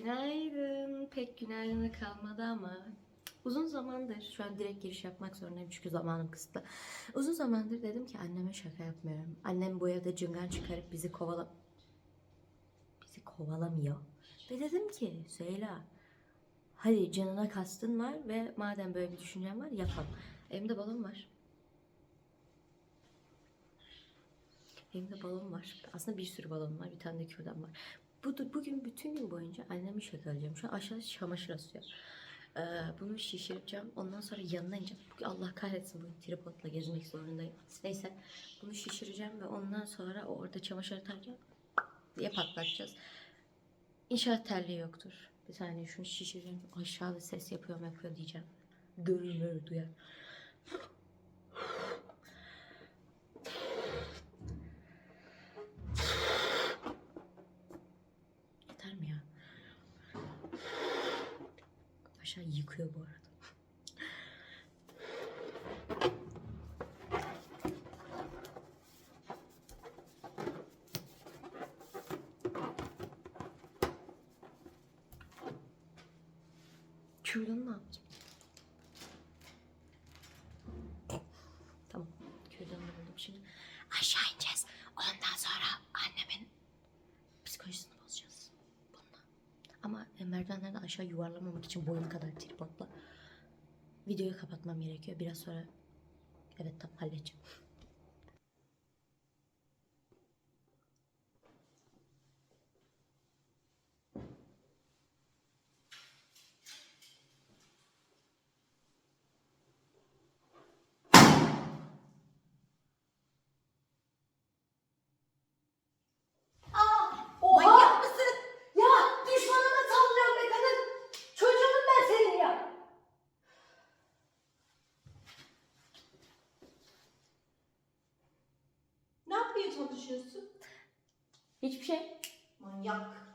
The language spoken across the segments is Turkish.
Günaydın. Pek günaydın kalmadı ama uzun zamandır şu an direkt giriş yapmak zorundayım çünkü zamanım kısıtlı. Uzun zamandır dedim ki anneme şaka yapmıyorum. Annem bu evde cıngan çıkarıp bizi kovala bizi kovalamıyor. Ve dedim ki Süheyla hadi canına kastın var ve madem böyle bir düşüncen var yapalım. Elimde balon var. Elimde balon var. Aslında bir sürü balon var. Bir tane de kürdan var. Bu, bugün bütün gün boyunca annemi şakalayacağım. Şu an aşağıda çamaşır asıyor. Ee, bunu şişireceğim. Ondan sonra yanına ineceğim. Bugün Allah kahretsin bugün tripodla gezmek zorundayım. Neyse bunu şişireceğim ve ondan sonra orada çamaşır atarken diye patlatacağız. İnşallah terliği yoktur. Bir saniye şunu şişireceğim. Aşağıda ses yapıyor yapıyor diyeceğim. Görünür duyar. Yeter mi ya? Aşağı yıkıyor bu arada. Kürdanı ne yapacağım? Tamam. Kürdanı da buldum şimdi. Aşağı ineceğiz. Ondan sonra annemin psikolojisini bozacağız. Bununla. Ama e, merdivenlerden aşağı yuvarlamamak için boyum kadar tripodla videoyu kapatmam gerekiyor. Biraz sonra evet tamam halledeceğim. Manyak mısın? Ya düşmanına sallıyor be kadın. Çocuğunum ben senin ya. Ne yapmaya çalışıyorsun? Hiçbir şey. Manyak.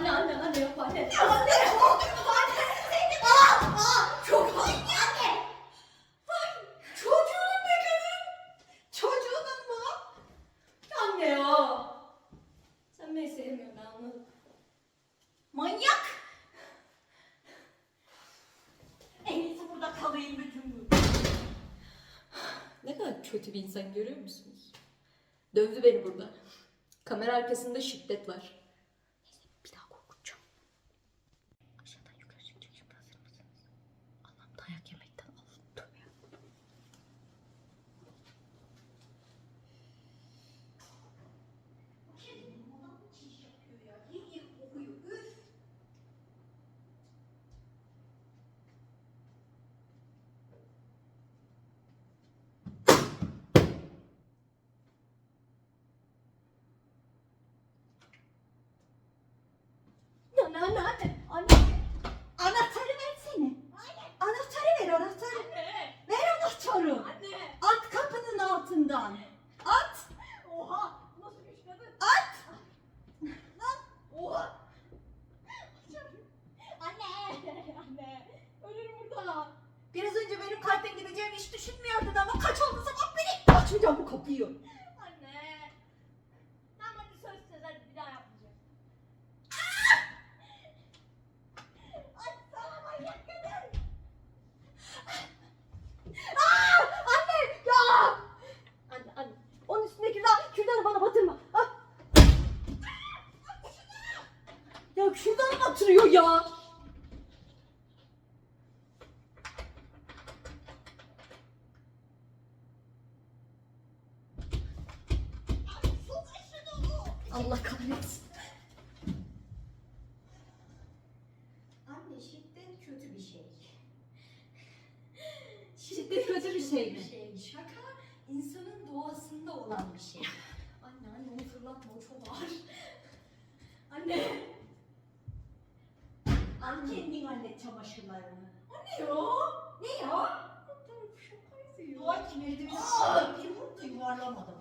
Anne anne anne anne yap anne. Anne olur mu anne? Seni aa aa çok manyak. Ay çocuğun be kadın. Çocuğunun mu? Anne ya. Sen beni sevmiyorsun ben anladım. Manyak. En iyisi burada kalayım bütün gün. Ne kadar kötü bir insan görüyor musunuz? Dövdü beni burada. Kamera arkasında şiddet var. Neyse bir daha korkutacağım. Aşağıdan yukarı çıkacak şimdi hazır mısınız? Allah'ım dayak yemekten Allah'ım tövbe ya. Anne anne anne anne. Anahtarı versene. Anahtarı ver anahtarı. Ver anahtarı. Anne! At kapının altından. At. Oha! Nasıl bir kadın? At. Oha! Anne! Anne! Ölürüm burada. Biraz önce benim kalpten gideceğimi hiç düşünmüyordun ama kaç oldu sabah beni. Açmayacağım bu kapıyı. Anne! Tamam hadi söz söz hadi bir daha yapmayacağım. Ay sana manyak kadın! Aa, anne ya. Anne anne. Onun üstündeki kürdan, kürdanı bana batırma. Ah. Batırıyor ya. Çamaşırlarını. O ne ya? Ne ya? Dua ki eldiveni bir vurdu yuvarlamadım.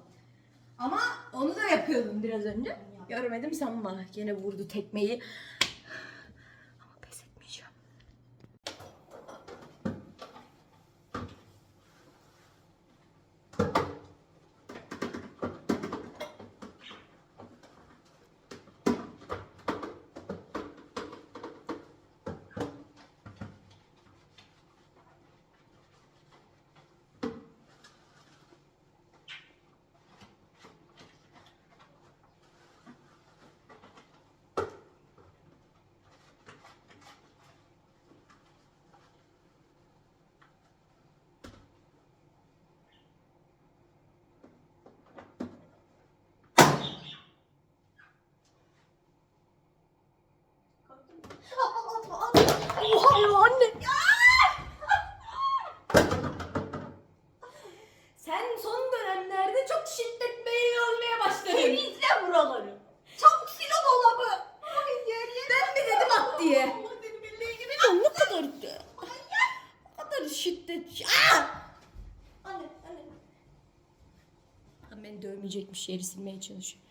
Ama onu da yapıyordum biraz önce. Görmedim sanma. Gene vurdu tekmeyi. Ama pes etmeyeceğim. Oha ya anne. Sen son dönemlerde çok şiddet meyil olmaya başladın. Temizle buraları. Çabuk sil o dolabı. Ay yerine. Ben mi dedim at diye? Allah seni bildiği gibi. Ya ne kadar ne kadar şiddet. Aa! Anne anne. Dövmeyecekmiş yeri silmeye çalışıyor.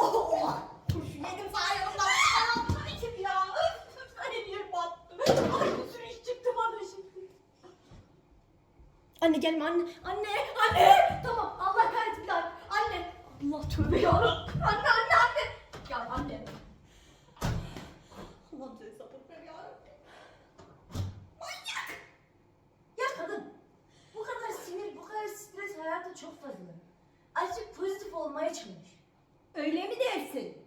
Oh, oh. Turşu yedim sayemden. Aa, Ayşem ya. Her battı. Ay bir sürü iş çıktı bana şimdi. Anne gelme anne. Anne, anne. Tamam, Allah kahretsin lan. Anne. Allah tövbe yarabbim. Anne. Ya anne. Allah bize sabır ver yarabbim. Manyak. Ya kadın. Bu kadar sinir, bu kadar stres hayatta çok fazla. Azıcık pozitif olmaya çalış. Öyle mi dersin?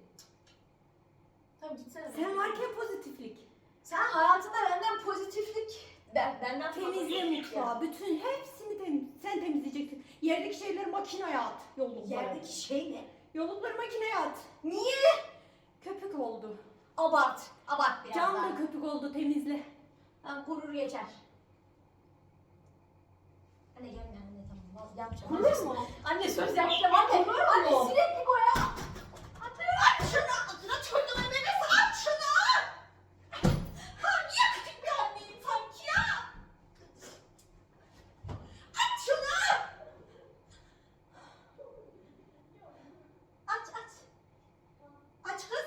Tamam gitsene. Sen varken pozitiflik. Sen hayatında benden pozitiflik, ben, benden Temizle pozitiflik mutfağı. Bütün hepsini temiz. Sen temizleyeceksin. Yerdeki şeyleri makineye at. Yollukları. Yerdeki şey ne? Yollukları makineye at. Niye? Köpük oldu. Abart. Abart biraz Cam daha. da köpük oldu. Temizle. Tamam kurur geçer. Anne gelme anne tamam vaz yapacağım. Kurur mu? Anne söz yapacağım anne. Kurur Anne mu? sürekli koya. Anne aç şunu. Ağzına çocuğuna nefes aç şunu. Ha niye küçük bir anneyim sanki ya? Aç şunu. Aç aç. Aç kız.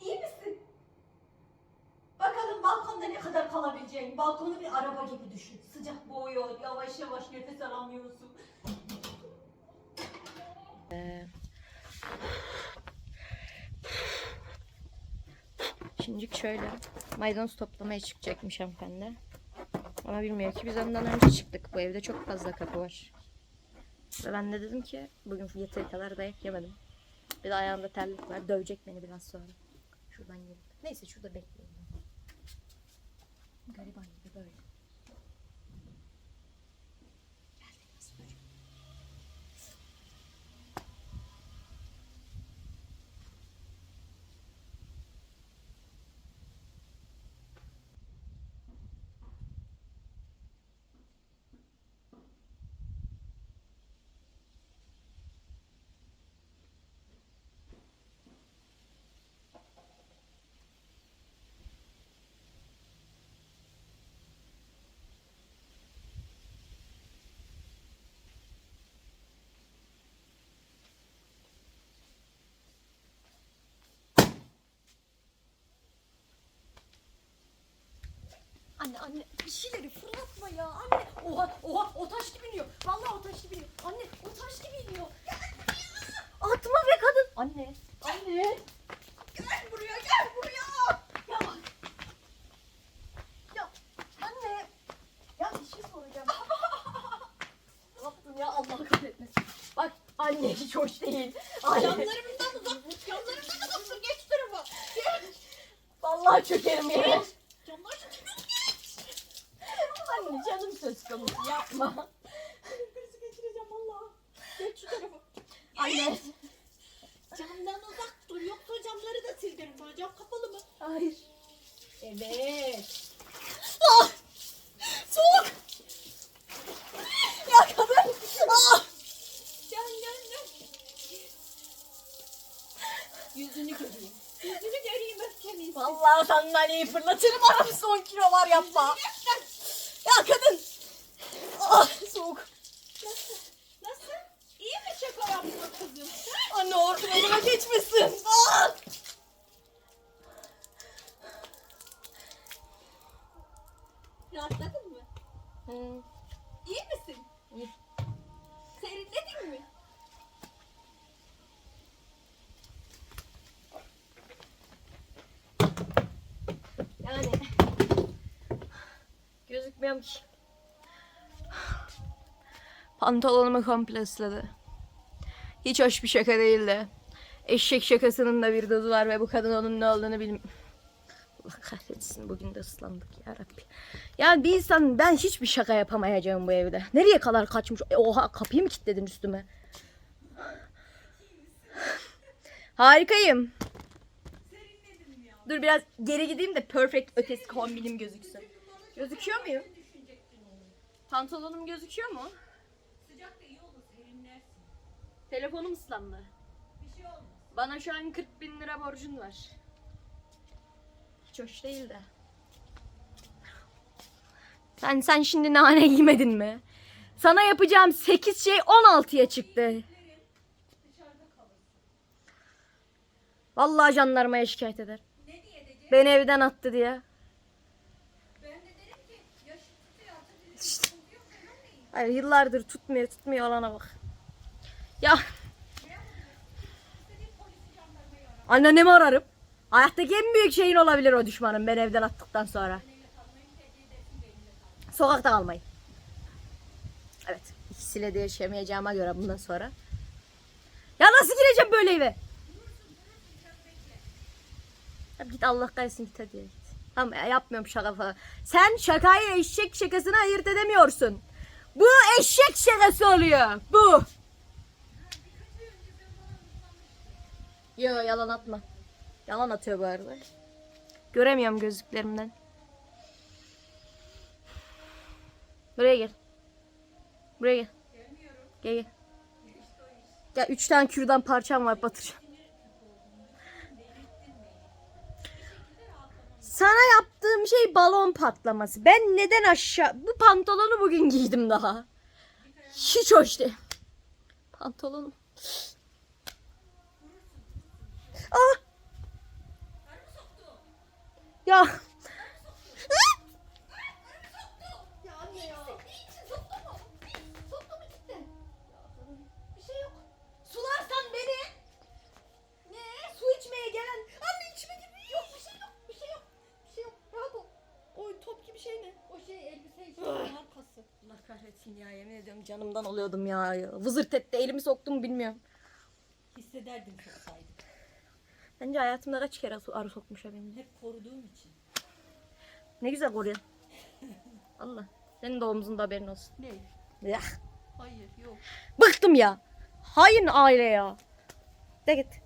İyi misin? Bakalım balkonda ne kadar kalabileceğin. Balkonu bir araba gibi düşün. Sıcak boğuyor, yavaş yavaş nefes alamıyorsun. Şimdi şöyle maydanoz toplamaya çıkacakmış hanımefendi. Ama bilmiyor ki biz ondan önce çıktık. Bu evde çok fazla kapı var. Ve ben de dedim ki bugün yeteri kadar dayak yemedim. Bir de ayağımda terlik var. Dövecek beni biraz sonra. Şuradan gelip. Neyse şurada bekleyelim. Gariban gibi böyle. Geldik Anne anne bir şeyleri fırlatma ya anne. Oha oha o taş gibi iniyor. söz konusu yapma. Benim krizi geçireceğim valla. Geç şu tarafa. Anne. Camdan uzak dur. Yoksa camları da sil derim sana. Cam kapalı mı? Hayır. Evet. Ah! Soğuk! Ya kadın! Ah! Gel gel gel. Yüzünü göreyim. Yüzünü göreyim öfkemi. Vallahi sandalyeyi fırlatırım. Aram son kilolar yapma. Ya kadın! Ah soğuk. Nasıl? İyi mi şaka yapma kızım? Anne hortum elime geçmesin. Ah! Rahatladın mı? Hı. İyi misin? İyi. Serinledin mi? Yani gözükmüyorum ki. Pantolonumu komple ısladı. Hiç hoş bir şaka değildi. Eşek şakasının da bir dozu var ve bu kadın onun ne olduğunu bilmiyor. Allah kahretsin bugün de ıslandık ya Rabbi. Yani bir insan ben hiçbir şaka yapamayacağım bu evde. Nereye kadar kaçmış? E, oha kapıyı mı kilitledin üstüme? Harikayım. Dur biraz geri gideyim de perfect ötesi kombinim gözüksün. Gözüküyor muyum? Pantolonum gözüküyor mu? Sıcakta iyi olur serinlersin. Telefonum ıslandı. Bir şey olmaz. Bana şu an 40 bin lira borcun var. Hiç hoş değil de. Sen, sen şimdi nane giymedin mi? Sana yapacağım 8 şey 16'ya çıktı. Vallahi jandarmaya şikayet eder. Ne diye dedi? Beni evden attı diye. Hayır yıllardır tutmuyor tutmuyor olana bak. Ya İstediğin polisi jandarmayı ara. annemi ararım. Hayattaki en büyük şeyin olabilir o düşmanın beni evden attıktan sonra. Sokakta kalmayı. Evet. ikisiyle de yaşamayacağıma göre bundan sonra. Ya nasıl gireceğim böyle eve? Ya git Allah kahretsin git hadi. Tamam ya, yapmıyorum şaka falan. Sen şakayı eşek şakasını ayırt edemiyorsun. Bu eşek şakası oluyor. Bu. Yo yalan atma. Yalan atıyor bu arada. Göremiyorum gözlüklerimden. Buraya gel. Buraya gel. Gel gel. Ya üç tane kürdan parçam var batıracağım. Sana yaptığım şey balon patlaması. Ben neden aşağı... Bu pantolonu bugün giydim daha. Hiç hoş değil. Pantolonum. Ah! Ya. Kahretsin ya yemin ediyorum canımdan oluyordum ya. Vızırt etti elimi soktum bilmiyorum. Hissederdin soksaydık. Bence hayatımda kaç kere su- arı sokmuş ha benim. Hep koruduğum için. Ne güzel koruyor. Allah. Senin de omzunda haberin olsun. Ne? Ya. Hayır yok. Bıktım ya. Hain aile ya. De git.